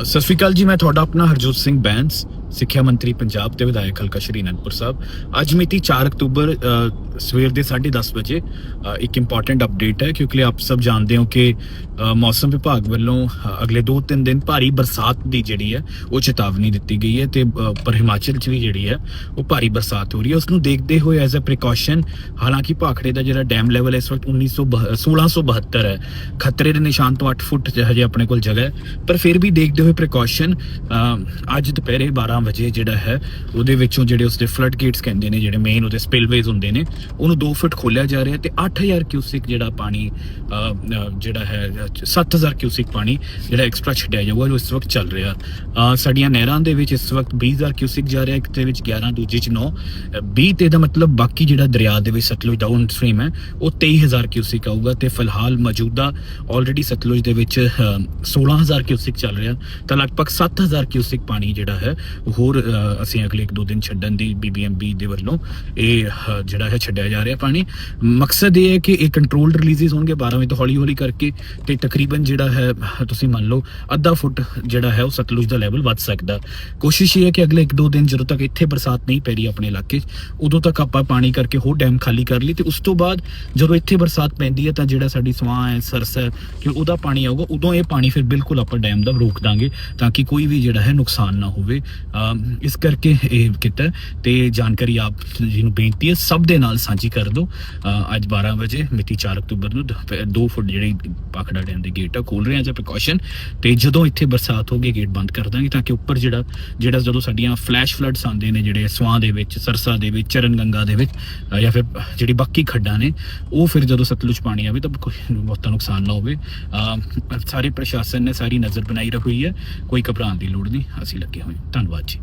ਸਤਿ ਸ਼੍ਰੀ ਅਕਾਲ ਜੀ, ਮੈਂ ਤੁਹਾਡਾ ਆਪਣਾ ਹਰਜੋਤ ਸਿੰਘ ਬੈਂਸ, ਸਿੱਖਿਆ ਮੰਤਰੀ ਪੰਜਾਬ ਤੇ ਵਿਧਾਇਕ ਹਲਕਾ ਸ਼੍ਰੀ ਅਨੰਦਪੁਰ ਸਾਹਿਬ। ਅੱਜ ਮਿਤੀ 4 ਅਕਤੂਬਰ ਸਵੇਰ ਦੇ 10:30 ਵਜੇ ਇੱਕ ਇੰਪੋਰਟੈਂਟ ਅਪਡੇਟ ਹੈ ਕਿਉਂਕਿ ਆਪ ਸਭ ਜਾਣਦੇ ਹੋ ਕਿ ਮੌਸਮ ਵਿਭਾਗ ਵੱਲੋਂ ਅਗਲੇ 2-3 ਦਿਨ ਭਾਰੀ ਬਰਸਾਤ ਦੀ ਜਿਹੜੀ ਹੈ, ਉਹ ਚੇਤਾਵਨੀ ਦਿੱਤੀ ਗਈ ਹੈ ਤੇ ਪਰ ਹਿਮਾਚਲ 'ਚ ਵੀ ਜਿਹੜੀ ਹੈ, ਉਹ ਭਾਰੀ ਬਰਸਾਤ ਹੋ ਰਹੀ ਹੈ। ਉਸ ਨੂੰ ਦੇਖਦੇ ਹੋਏ ਐਜ਼ ਅ ਪ੍ਰੀਕਾਸ਼ਨ ਹਾਲਾਂਕਿ ਭਾਖੜੇ ਦਾ ਜਿਹੜਾ ਡੈਮ ਲੈਵਲ ਇਸ ਵਕਤ 1900 1672 ਹੈ। ਖਤਰੇ ਦੇ ਨਿਸ਼ਾਨ ਤੋਂ 8 ਫੁੱਟ ਹਜੇ ਆਪਣੇ ਕੋਲ ਜਗ੍ਹਾ ਹੈ। ਪਰ ਫਿਰ ਵੀ ਦੇਖਦੇ ਹੋਏ ਪ੍ਰੀਕਾਸ਼ਨ ਅੱਜ ਦੁਪਹਿਰੇ 12 ਵਜੇ ਜਿਹੜਾ ਹੈ, ਉਹਦੇ ਵਿੱਚੋਂ ਜਿਹੜੇ ਉਸਦੇ ਫਲੱਡ ਗੇਟਸ ਕਹਿੰਦੇ ਨੇ, ਜਿਹੜੇ ਮੇਨ ਉਹਦੇ ਸਪਿਲਵੇਜ਼ ਹੁੰਦੇ ਨੇ ਉਹਨੂੰ 2 ਫੁੱਟ ਖੋਲਿਆ ਜਾ ਰਿਹਾ ਤੇ 8000 ਕਿਊਸਿਕ ਜਿਹੜਾ ਪਾਣੀ ਜਿਹੜਾ ਹੈ ਅ, 7000 ਕਿਊਸਿਕ ਪਾਣੀ ਜਿਹੜਾ ਐਕਸਟਰਾ ਛੱਡਿਆ ਜਾਊਗਾ ਜੋ ਇਸ ਵਕਤ ਚੱਲ ਰਿਹਾ। ਸਾਡੀਆਂ ਨਹਿਰਾਂ ਦੇ ਵਿੱਚ ਇਸ ਵਕਤ 20000 ਕਿਊਸਿਕ ਜਾ ਰਿਹਾ ਇੱਕ ਦੇ ਵਿੱਚ 11 ਦੂਜੇ ਚ 9 20 ਤੇ ਦਾ ਮਤਲਬ ਬਾਕੀ ਜਿਹੜਾ ਦਰਿਆ ਦੇ ਵਿੱਚ ਸਤਲੁਜ ਡਾਊਨ ਸਟ੍ਰੀਮ ਹੈ ਉਹ 23000 ਕਿਊਸਿਕ ਆਊਗਾ ਤੇ ਫਿਲਹਾਲ ਮੌਜੂਦਾ ਆਲਰੇਡੀ ਸਤਲੁਜ ਦੇ ਵਿੱਚ ਅ, 16000 ਕਿਊਸਿਕ ਚੱਲ ਰਿਹਾ। ਤਾਂ ਲਗਭਗ 7000 ਕਿਊਸਿਕ ਪਾਣੀ ਜਿਹੜਾ ਹੈ ਹੋਰ ਅਸੀਂ ਅਗਲੇ ਇੱਕ ਦੋ ਦਿਨ ਛੱਡਣ ਦੀ ਬੀਬੀਐਮਬੀ ਦੇ ਵੱਲੋਂ ਇਹ ਜਿਹੜਾ ਹੈ ਛੱਡਿਆ ਜਾ ਰਿਹਾ ਪਾਣੀ। ਮਕਸਦ ਇਹ ਹੈ ਕਿ ਇਹ ਕੰਟਰੋਲਡ ਰਿਲੀਜ਼ਸ ਹੋਣਗੇ 12 ਵਜੇ ਤੋਂ ਹੌਲੀ ਹੌਲੀ ਕਰਕੇ ਤੇ ਤਕਰੀਬਨ ਜਿਹੜਾ ਹੈ ਤੁਸੀਂ ਮੰਨ ਲਓ, ਅੱਧਾ ਫੁੱਟ ਜਿਹੜਾ ਹੈ ਉਹ ਸਤਲੁਜ ਦਾ ਲੈਵਲ ਵੱਧ ਸਕਦਾ। ਕੋਸ਼ਿਸ਼ ਇਹ ਹੈ ਕਿ ਅਗਲੇ ਇੱਕ ਦੋ ਦਿਨ ਜਦੋਂ ਤੱਕ ਇੱਥੇ ਬਰਸਾਤ ਨਹੀਂ ਪੈ ਰਹੀ ਆਪਣੇ ਇਲਾਕੇ 'ਚ, ਉਦੋਂ ਤੱਕ ਆਪਾਂ ਪਾਣੀ ਕਰਕੇ ਹੋਰ ਡੈਮ ਖਾਲੀ ਕਰ ਲਈ ਤੇ ਉਸ ਤੋਂ ਬਾਅਦ ਜਦੋਂ ਇੱਥੇ ਬਰਸਾਤ ਪੈਂਦੀ ਹੈ ਤਾਂ ਜਿਹੜਾ ਸਾਡੀ ਸਵਾਂ ਹੈ, ਸਰਸ ਹੈ, ਕਿ ਉਹਦਾ ਪਾਣੀ ਆਊਗਾ, ਉਦੋਂ ਇਹ ਪਾਣੀ ਫਿਰ ਬਿਲਕੁਲ ਆਪਾਂ ਡੈਮ ਦਾ ਰੋਕ ਦਾਂਗੇ ਤਾਂ ਕਿ ਕੋਈ ਵੀ ਜਿਹੜਾ ਹੈ ਨੁਕਸਾਨ ਨਾ ਹੋਵੇ। ਅਮ, ਇਸ ਕਰਕੇ ਇਹ ਕੀਤਾ ਤੇ ਜਾਣਕਾਰੀ ਆਪ ਜੀ ਨੂੰ ਬੇਨਤੀ ਹੈ, ਸਭ ਦੇ ਨਾਲ ਸਾਂਝੀ ਕਰ ਦਿਓ। ਅੱਜ 12 ਵਜੇ ਮਿਤੀ 4 ਅਕਤੂਬਰ ਨੂੰ 2 ਫੁੱਟ ਜਿਹੜੀ ਪਾਖੜਾ ਡੈਮ ਦੇ ਗੇਟ ਆ ਖੋਲ ਰਹੇ ਆ ਜਾਂ ਅ ਪ੍ਰੀਕਾਸ਼ਨ ਤੇ ਜਦੋਂ ਇੱਥੇ ਬਰਸਾਤ ਹੋ ਹੋਗੀ ਗੇਟ ਬੰਦ ਕਰ ਦਾਂਗੇ ਤਾਂ ਕਿ ਉੱਪਰ ਜਿਹੜਾ ਜਿਹੜਾ ਜਦੋਂ ਸਾਡੀਆਂ ਫਲੈਸ਼ ਫਲੱਡਸ ਆਉਂਦੇ ਨੇ, ਜਿਹੜੇ ਸਵਾਂ ਦੇ ਵਿੱਚ, ਸਰਸਾ ਦੇ ਵਿੱਚ ਚਰਨ ਗੰਗਾ ਦੇ ਵਿੱਚ ਜਾਂ ਫਿਰ ਜਿਹੜੀ ਬਾਕੀ ਖੱਡਾਂ ਨੇ, ਉਹ ਫਿਰ ਜਦੋਂ ਸਤਲੁਜ ਪਾਣੀ ਆਵੇ ਤਾਂ ਕੋਈ ਬਹੁਤਾ ਨੁਕਸਾਨ ਨਾ ਹੋਵੇ। ਸਾਰੇ ਪ੍ਰਸ਼ਾਸਨ ਨੇ ਸਾਰੀ ਨਜ਼ਰ ਬਣਾਈ ਰੱਖੀ ਹੈ। ਕੋਈ ਘਬਰਾਉਣ ਦੀ ਲੋੜ ਨਹੀਂ। ਅਸੀਂ ਲੱਗੇ ਹੋਏ ਧੰਨਵਾਦ ਜੀ।